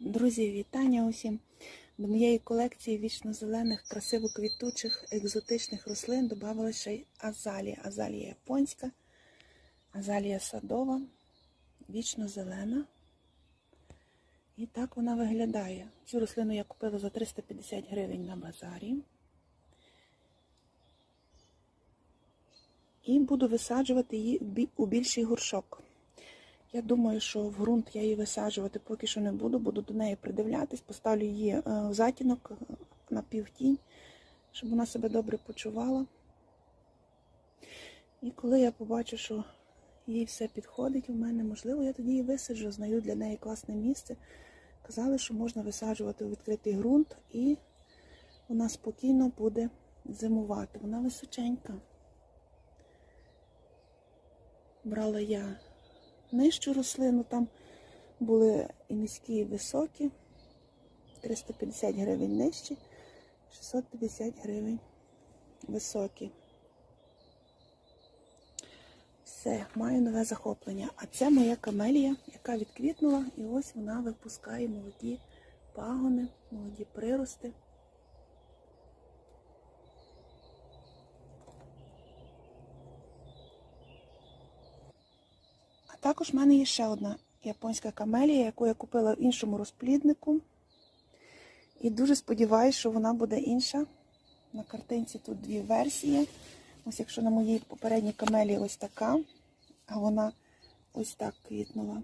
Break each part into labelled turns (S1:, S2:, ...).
S1: Друзі, вітання усім! До моєї колекції вічно-зелених, красиво квітучих, екзотичних рослин додавала ще й азалія. Азалія японська, азалія садова, вічно-зелена. І так вона виглядає. Цю рослину я купила за 350 гривень на базарі. І буду висаджувати її у більший горшок. Я думаю, що в ґрунт я її висаджувати поки що не буду, буду до неї придивлятись, поставлю її е, в затінок е, на півтінь, щоб вона себе добре почувала. І коли я побачу, що їй все підходить у мене, можливо, я тоді її висаджу, знайду для неї класне місце. Казали, що можна висаджувати у відкритий ґрунт і вона спокійно буде зимувати. Вона височенька. Брала я нижчу рослину, там були і низькі, і високі. 350 гривень нижчі, 650 гривень високі. Все, маю нове захоплення. А це моя камелія, яка відквітнула, і ось вона випускає молоді пагони, молоді прирости. Також в мене є ще одна японська камелія, яку я купила в іншому розпліднику. І дуже сподіваюся, що вона буде інша. На картинці тут дві версії. Ось якщо на моїй попередній камелії ось така, а вона ось так квітнула.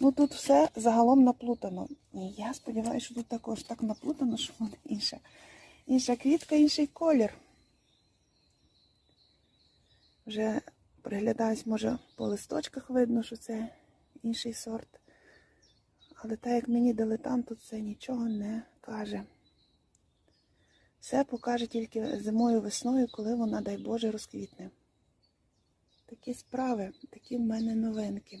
S1: Ну тут все загалом наплутано. І я сподіваюся, що тут також так наплутано, що вона інша. Інша квітка, інший колір. Вже приглядаюсь, може, по листочках видно, що це інший сорт. Але так як мені дилетант, тут це нічого не каже. Все покаже тільки зимою весною, коли вона, дай Боже, розквітне. Такі справи, такі в мене новинки.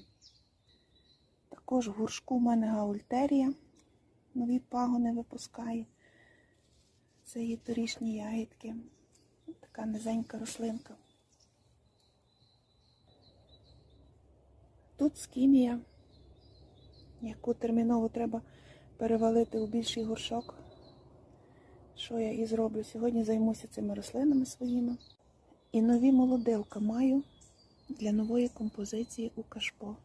S1: Також в горшку в мене гаультерія. Нові пагони випускає. Це її торішні ягідки. Така низенька рослинка. Тут скімія, яку терміново треба перевалити у більший горшок. Що я і зроблю? Сьогодні займуся цими рослинами своїми. І нові молоделка маю для нової композиції у кашпо.